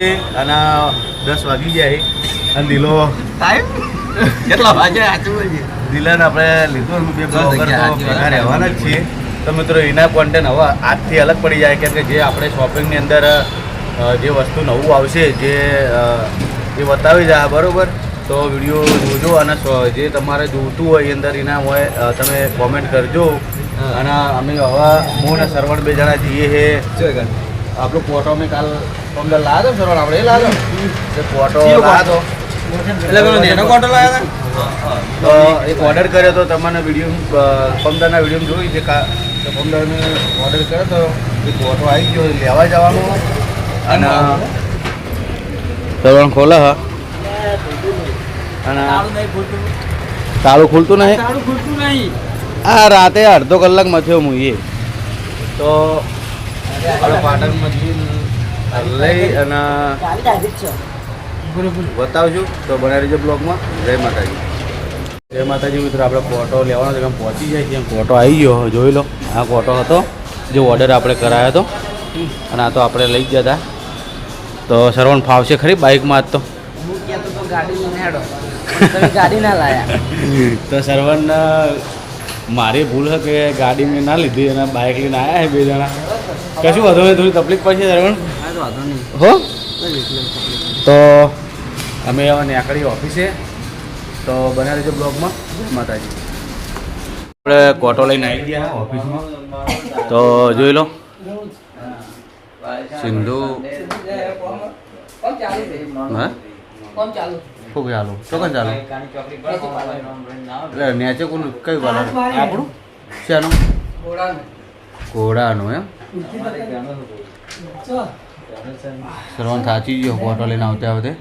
અને દસ વાગી જાય અને દિલો ટાઈમ કેટલા વાગે બોલજે દિલાને આપણે લીધું બે અગિયાર તો. ભેગા રહેવાના જ છીએ. તો મિત્રો એના કોન્ટેન્ટ હવે આજથી અલગ પડી જાય કેમ કે જે આપણે શોપિંગની અંદર જે વસ્તુ નવું આવશે જે એ બતાવી જાય બરાબર? તો વીડિયો જોજો અને જે તમારે જોતું હોય એ અંદર એના હોય તમે કોમેન્ટ કરજો. અને અમે હવે હું અને સરવણ બે જણા જઈએ છે આપણો ફોટો મેં કાલ પંદર લાવ્યો સરવણ આપણે એ લાવ્યો એ ફોટો કયો લાવ્યો એટલે પેલો નેનો કોટો લાવ્યા હતા? તો એક ઓર્ડર કર્યો તો તમને વીડિયો પમદારના વીડિયો જોઈ છે પમદારને ઓર્ડર કર્યો તો એ ફોટો આવી ગયો લેવા જવાનો. અને સરવણ ખોલા હા. અને તાળું ખુલતું. નહીં? તાળું ખુલતું નહીં. આ રાતે અડધો કલાક મથ્યો હું એ તો આપણે પાટણમાંથી લઈ અને બતાવજો તો બનાવી દેજો બ્લોગમાં. જય માતાજી. જય માતાજી મિત્રો આપણે ફોટો લેવાનો છે પહોંચી જાય છે ફોટો આવી ગયો જોઈ લો. આ ફોટો હતો જે ઓર્ડર આપણે કરાયો હતો. અને આ તો આપણે લઈ ગયા હતા તો સરવણ ફાવશે ખરી બાઇકમાં આજ તો? ગાડી ના લાયા. તો સરવણ મારી ભૂલ છે કે ગાડી મેં ના લીધી અને બાઇક લઈને આવ્યા છે બે જણા. કશું વધુ નહીં થોડી તકલીફ પડશે સરવણ હા તો અમે હવે નીકળી ઓફિસે. તો બના રહેજો બ્લોગમાં. માતાજી. આપણે કોટો લઈને આવી ગયા ઓફિસમાં. તો જોઈ લો. સિંધુ. કોણ ચાલુ છે? હા? કોણ ચાલુ? ખૂબ ચાલુ ચોક્કસ ચાલુ. એટલે નેચે કોણ કયું કલર આપણું? શેનું? ઘોડાનું. એમ? શ્રવણ સાચી ગયો ફોટો લઈને આવતે આવતે.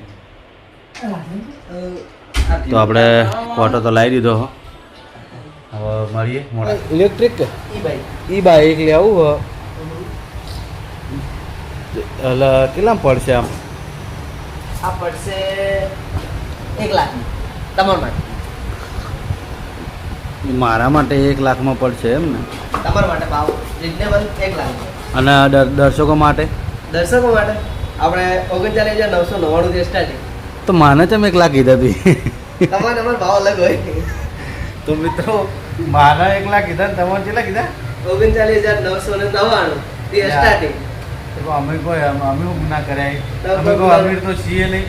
તો આપણે ફોટો તો લાવી દીધો હો. હવે મળીએ મોડા. Electric e bike. લે આવું લેવું એટલે કેટલા પડશે આમ? આ પડશે એક લાખ તમારા માટે. મારા માટે એક લાખમાં પડશે એમ ને? તમારા માટે ભાવ રિઝનેબલ એક લાખ અને દર્શકો માટે? દર્શકો માટે. આપણે ઓગણચાલીસ હજાર નવસો નવ્વાણું થી સ્ટાર્ટિંગ તો માને ચમ એક લાખ કીધા હતી તમારે અમારો ભાવ અલગ હોય. તો મિત્રો મારા એક લાખ કીધા તમારે કેટલા કીધા? ઓગણચાલીસ હજાર નવસો ને નવ્વાણું. યા. સ્ટાર્ટિંગ અમે કોઈ અમે ના કર્યા. અમે કોઈ અમીર તો છીએ નહીં.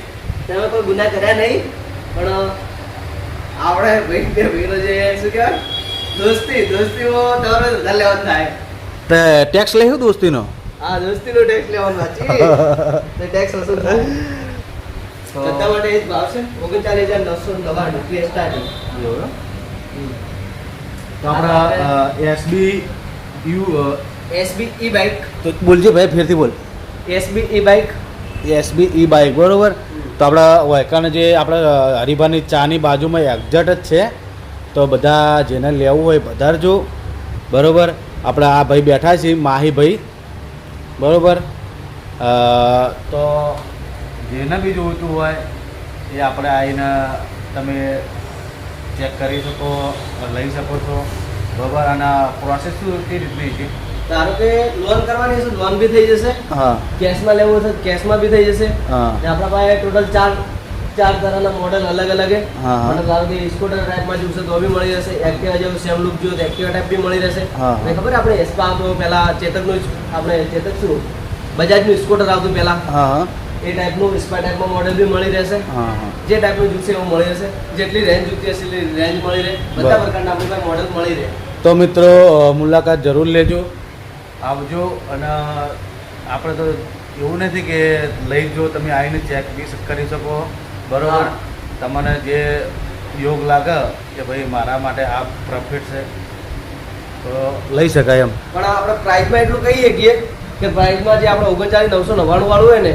તમે કોઈ ગુના કર્યા નહીં પણ આપણે ભાઈ બે ભાઈનો જે શું કહેવાય? દોસ્તી દોસ્તીમાં તમારે ધંધા લેવાનું થાય. તે ટેક્સ લઈ દોસ્તીનો? હા દોસ્તીનો ટેક્સ લેવાનો છે તો ટેક્સ વસૂલ થાય. બધા માટે એ જ ભાવ છે. ઓગણચાલીસ હજાર નવસો નવ્વાણું થી તો આપણા SB U SB E bike તો બોલજો ભાઈ ફેરથી બોલ. SB E bike SB E bike બરોબર? તો આપણા વૈકાને જે આપણા હરિભાની ચાની બાજુમાં એક્ઝેટ જ છે. તો બધા જેને લેવું હોય પધારજો. બરોબર? આપણા આ ભાઈ બેઠા છે માહીભાઈ બરાબર? તો જેને બી જોઈતું હોય એ આપણે આવીને તમે ચેક કરી શકો, લઈ શકો છો. બરાબર? અને પ્રોસેસ શું કઈ રીતની છે? ધારો કે લોન કરવાની છે લોન બી થઈ જશે. હા. કેશમાં લેવું હશે કેશમાં બી થઈ જશે. હા. ને આપણા પાસે ટોટલ ચાર ચાર તરહના મોડલ અલગ અલગ છે. હા, હા. ધારો કે સ્કૂટર ટાઈપમાં જોશે તો બી મળી જશે. એક્ટિવા જેવું સેમ લુક જોઈએ તો એક્ટિવા ટાઈપ બી મળી રહેશે. ને ખબર આપણે એસ્પા આવતો પહેલા ચેતકનું આપણે ચેતક શું? બજાજનું સ્કૂટર આવતું પહેલા. એ ટાઈપનું સ્પા ટાઈપમાં મોડેલ બી મળી રહેશે. જે ટાઈપનું જોશે એવું મળી રહેશે. જેટલી રેન્જ જોતી હશે એટલી રેન્જ મળી રહે. બધા પ્રકારના આપણી પાસે મોડેલ મળી રહે. તો મિત્રો મુલાકાત જરૂર લેજો. આવજો અને આપણે તો એવું નથી કે લઈ જો તમે આવીને ચેક બી કરી શકો. બરોબર? તમને જે યોગ લાગે કે ભાઈ મારા માટે આ પ્રોફિટ છે તો લઈ શકાય એમ. પણ આપણે પ્રાઇસમાં એટલું કહીએ કે કે પ્રાઇસમાં જે આપણે ઓગણચાલીસ નવસો નવ્વાણું વાળું હોય ને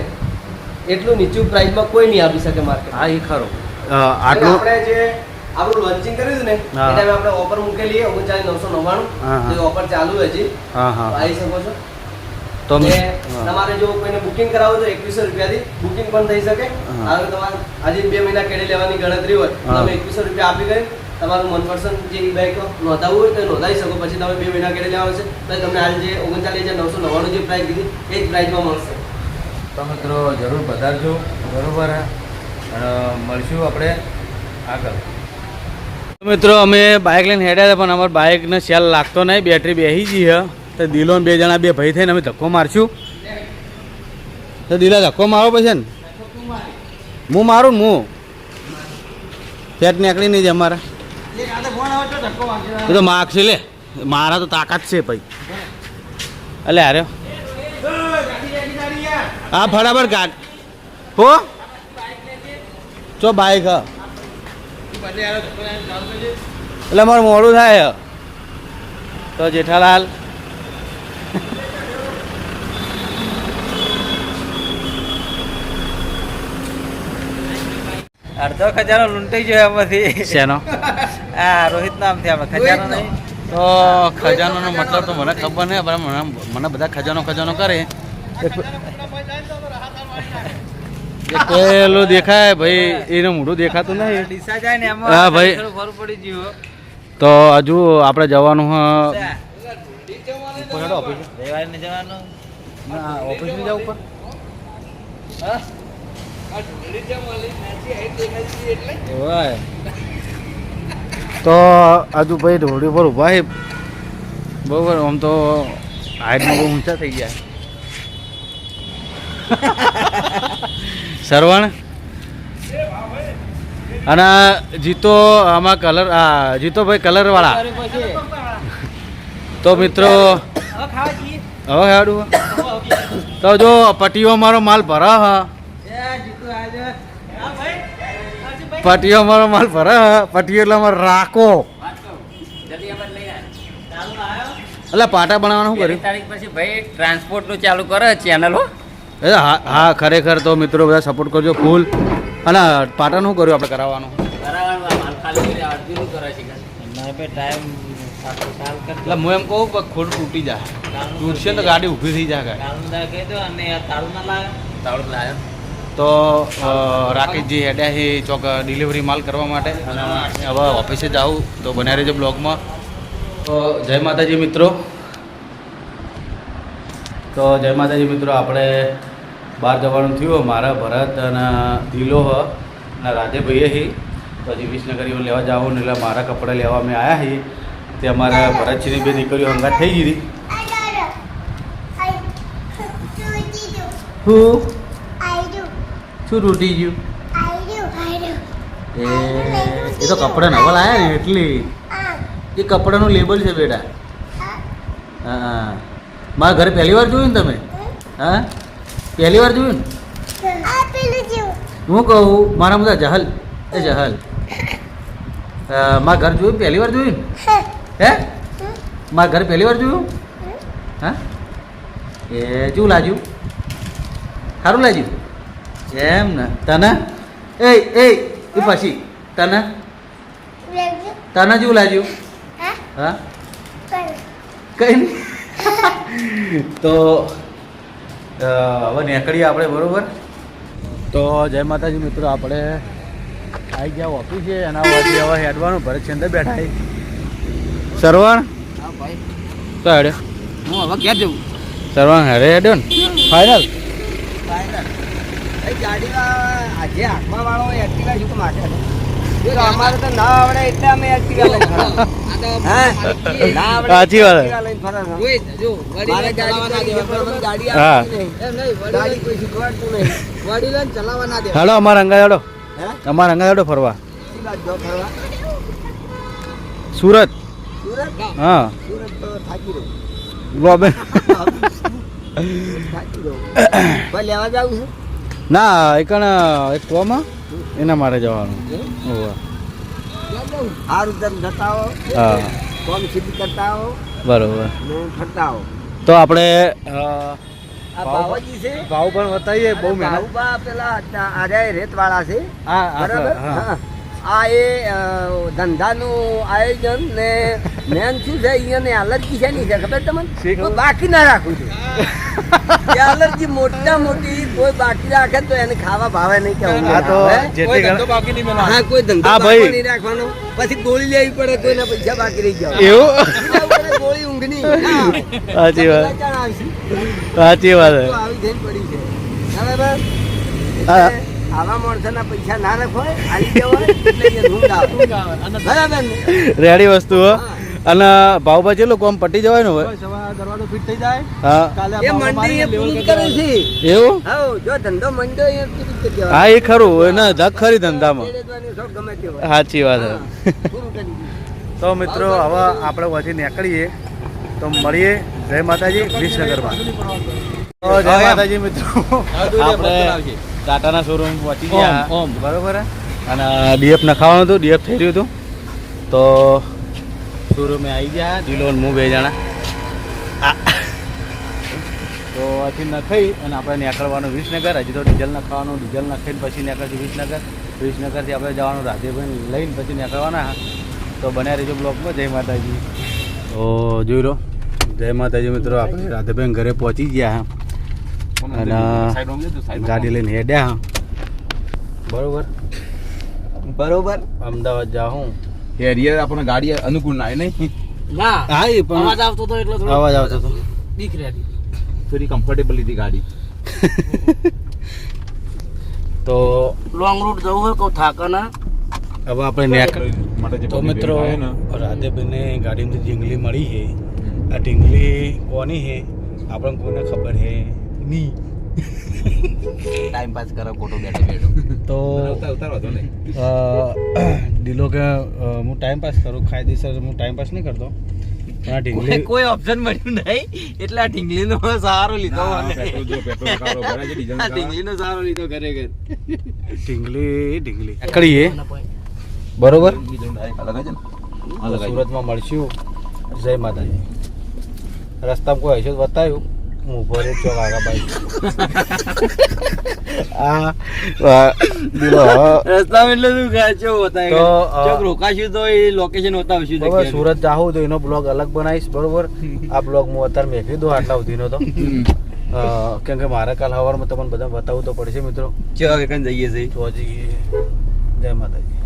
એટલું નીચું પ્રાઇસમાં કોઈ નહીં આપી શકે માર્કેટ હા એ ખરો. આટલું આપણે જે આપણું લોન્ચિંગ કર્યું હતું ને એ. ટાઈમે આપણે ઓફર મૂકેલી ઓગણચાલીસ નવસો નવ્વાણું. હા. ઓફર ચાલુ છે હજી. આવી શકો છો. તો તમારે જો કોઈને બુકિંગ કરાવવું તો એકવીસો રૂપિયાથી બુકિંગ પણ થઈ શકે. હા. હવે તમારે આજે બે મહિના કેડી લેવાની ગણતરી હોય તો તમે એકવીસો રૂપિયા આપી ગઈ તમારું મનપસંદ જે બાઇક નોંધાવવું હોય તો નોંધાવી શકો. પછી તમે બે મહિના કેડી લેવા છે તો તમને હાલ જે ઓગણચાલીસ હજાર નવસો નવ્વાણું જે પ્રાઇસ કીધી એ જ પ્રાઇસમાં મળશે. તો મિત્રો જરૂર પધારજો. બરોબર મળશું આપણે આગળ. મિત્રો, અમે બાઇક લઈને હેડ્યા હતા, પણ અમારે બાઇકને સેલ લાગતો નહીં. બેટરી બેસી ગઈ છે. તો દિલો બે જણા, બે ભાઈ થઈને અમે ધક્કો મારશું. તો દિલા, ધક્કો મારો પછી ને? હું મારું ને હું? ફેટ નીકળી નહીં જાય અમારા. એ તો માગશે લે. મારા તો તાકાત છે ભાઈ. અલે અરે હા ફટાફટ કાઢ. હો? ચો બાઈક હા. એટલે મારું મોડું થાય તો જેઠાલાલ. અડધો ખજાનો લૂંટાઈ ગયો એમાંથી. શેનો? આ રોહિત નામથી આપણે ખજાનો નહીં. તો ખજાનો મતલબ તો મને ખબર નહીં પણ મને બધા ખજાનો ખજાનો કરે. પેલું દેખાય ભાઈ એનું મોઢું દેખાતું નહીં. ડીસા જાય ને એમાં. હા, ભાઈ. તો હજુ આપણે જવાનું હ. ઉપર. તો હજુ ભાઈ ઢોળી પર ઊભા બરોબર આમ તો હાઈટમાં બહુ ઊંચા થઈ ગયા. સરવણ? અને જીતો આમાં કલર, આ જીતો ભાઈ કલર તો મિત્રો, હવે ખાવા જઈએ હવે હેડું? તો જો, પટીઓ મારો માલ ભરા, હા. પટીઓ મારો માલ ભરા પટીઓ એટલે અમારો રાખો એટલે પાટા બનાવવાનું શું કર્યું? તારીખ પછી ભાઈ ટ્રાન્સપોર્ટનું ચાલુ કરે ચેનલ હો, હા, ખરેખર તો મિત્રો બધા સપોર્ટ કરજો ફૂલ અને પાટણ શું કર્યું આપણે કરાવવાનું? એટલે હું એમ કહું કે ખોટ તૂટી જાય તૂટશે તો ગાડી ઊભી થઈ જાય તો રાકેશજી હેડ્યા છે ચોક ડિલિવરી માલ કરવા માટે. અને હવે ઓફિસે જાઉં, તો બનાવી રહેજો બ્લોગમાં. તો જય માતાજી મિત્રો. તો જય માતાજી મિત્રો, આપણે બહાર જવાનું થયું મારા ભરત અને દિલો હ અને રાધેભાઈએ હી. પછી હજી વિસનગર એવું લેવા જવાનું ને એટલે મારા કપડાં લેવા અમે આવ્યા છીએ તે અમારા ભરતજીની બે દીકરીઓ હંગાત થઈ ગઈ હતી. હું? શું તૂટી ગયું? એ એ તો કપડાં નવા લાયા ને એટલી. એ કપડાનું લેબલ છે બેટા. હા. હા મારા ઘરે પહેલી વાર જોયું ને તમે? હા? પહેલી વાર જોયું ને? હું કહું મારા બધા જહલ. એ જહલ. મારા ઘર જોયું પહેલી વાર જોયું ને? હે. મારા ઘર પહેલી વાર જોયું? હા? એ કેવું લાગ્યું? સારું લાગ્યું? એમ ને. તને? એ એ એ પછી. તને? તને જેવું લાગ્યું? હા? કઈ નહીં. તો હવે નીકળીએ આપણે બરોબર? તો જય માતાજી મિત્રો આપણે આવી ગયા ઓફિસે એના પછી હવે હેડવાનું ભરત છે અંદર બેઠા છે. સરવણ? હા ભાઈ. તો હેડ્યો હું હવે ક્યાં જવું? સરવણ હેડે હેડ્યો ને. ફાઇનલ આજે આંખમાં વાળો એક્ટિવા શું માટે અમારે તો ના આવડે એટલે અમે એક્ટિવા લઈને ફરવા. હા? ના આવડે સાચી વાત. એક્ટિવા લઈને ફરવા. ઓય, જો મારે વડીલોને ગાડી ચલાવવા ના ગાડી દેવા, હા. આવડતી નહીં. એમ નહીં, ગાડી વડીલોને- કોઈ શીખવાડતું નહીં વડીલોને ચલાવવા ના દેવા. હેડો અમારા અંગા અમારા અંગા ફરવા? સુરત સુરત હા સુરત તો થાકી રહ્યું બોમ્બે થાકી લેવા જાવું છે ના એક એક કોમાં એના માટે જવાનું. ઓવે. સારું તમે જતા હો. હા. કોમ સિદ્ધ કરતા હો. બરોબર. ને ફરતા આવો તો આપણે બાવાજી છે? ભાવ પણ બતાવીએ બહુ મહેનત. પેલા આજે રેતવાળા છે. હા હા, બરાબર? હા. હા. આ એ ધંધાનું આયોજન ને મેન શું છે અહીંયાને એલર્જી છે નહીં છે ખબર તમને? કોઈ બાકી ના રાખવું છું. એલર્જી મોટા મોટી કોઈ બાકી રાખે તો એને ખાવા ભાવે નહીં કે ઊંઘ આ તો આવે. જેટલી હા કોઈ ધંધો બાકી નહીં રાખવાનો. પછી ગોળી લેવી પડે કોઈના પૈસા બાકી રહી જાય એવું? ગોળી ઊંઘની. ના સાચી વાત. સાચી વાત આવી જઈને પડી છે. બરાબર? આવા માણસોના પૈસા ના રાખવાય બરાબર રેડી વસ્તુ અને ભાવભાઈ લોકો કોમ પટી જવાય ને હવે ફિટ થઈ જાય. હા. એ મંડી એ પૂરું કરે છે. એવું? જો ધંધો મંડ્યો એ પૂરું જ કરી હા એ ખરું. એના ધક ખરી ધંધામાં. સાચી વાત છે. તો મિત્રો હવે આપણે પછી નીકળીએ. તો મળીએ. જય માતાજી વિસનગરમાં. તો જય માતાજી મિત્રો. આપણે ટાટાના શોરૂમ પહોંચી ગયા. ઓમ, બરાબર? અને ડીએફ નખાવાનું હતું ડીએફ થઈ રહ્યું હતું. તો શોરૂમે આવી ગયા ડીલો અને હું બે જણા. તો અહીંથી નખાઈ અને આપણે નીકળવાનું વિસનગર. હજી તો ડીઝલ નખાવાનું ડીઝલ નખાઈને પછી નીકળશું વિસનગર. વિસનગરથી આપણે જવાનું રાધેભાઈ લઈને પછી નીકળવાના. તો બન્યા રહેજો બ્લોકમાં જય માતાજી. તો જોઈ લો. જય માતાજી મિત્રો આપણે રાધેભાઈ ઘરે પહોંચી ગયા. અને ગાડી લઈને હેડ્યા બરોબર. બરોબર. અમદાવાદ જાઉં હેરિયર આપણને ગાડી અનુકૂળ ના નહીં. ના. હા એ પણ અવાજ આવતો તો એટલે થોડો અવાજ આવતો હતો બીક રહેતી થોડી કમ્ફર્ટેબલ લીધી ગાડી. તો લોંગ રૂટ જવું હોય કહું થાકાના હવે આપણે નીકળ માટે જે તો મિત્રો હોય ને, રાધેભાઈને ગાડીમાં ઢીંગલી મળી છે આ ઢીંગલી કોની છે આપણને કોઈને ખબર છે નહીં ટાઈમ પાસ કરો ખોટો બેઠો બેઠો. તો ને. ડીલો કે હું ટાઈમ પાસ કરું કાયદેસર હું ટાઈમ પાસ નહીં કરતો. ના ઢીંગલી કોઈ ઓપ્શન મળ્યું નહીં. એટલે આ ઢીંગલી નો સહારો લીધો હા, મને. પેટ્રોલ જો પેટ્રોલ કારો ભરાય છે ડીઝલ આ ઢીંગલી નો સહારો લીધો ખરેખર ઢીંગલી ઢીંગલી. નીકળીએ બરોબર? ને. સુરતમાં મળશું. જય માતાજી. રસ્તામાં કોઈ હશે તો બતાવ્યું. આ એટલે શું હોતા તો, રોકાશું તો એ લોકેશન બતાવશું સુરત જાઉં તો એનો બ્લોગ અલગ બનાવીશ બરોબર? આ બ્લોગ હું અત્યારે મેફી દઉં આટલા સુધીનો તો. કેમ કે મારે કાલ સવારમાં તમને બધા બતાવવું તો પડશે મિત્રો. ચોક એકન જઈએ તો હજી જય માતાજી.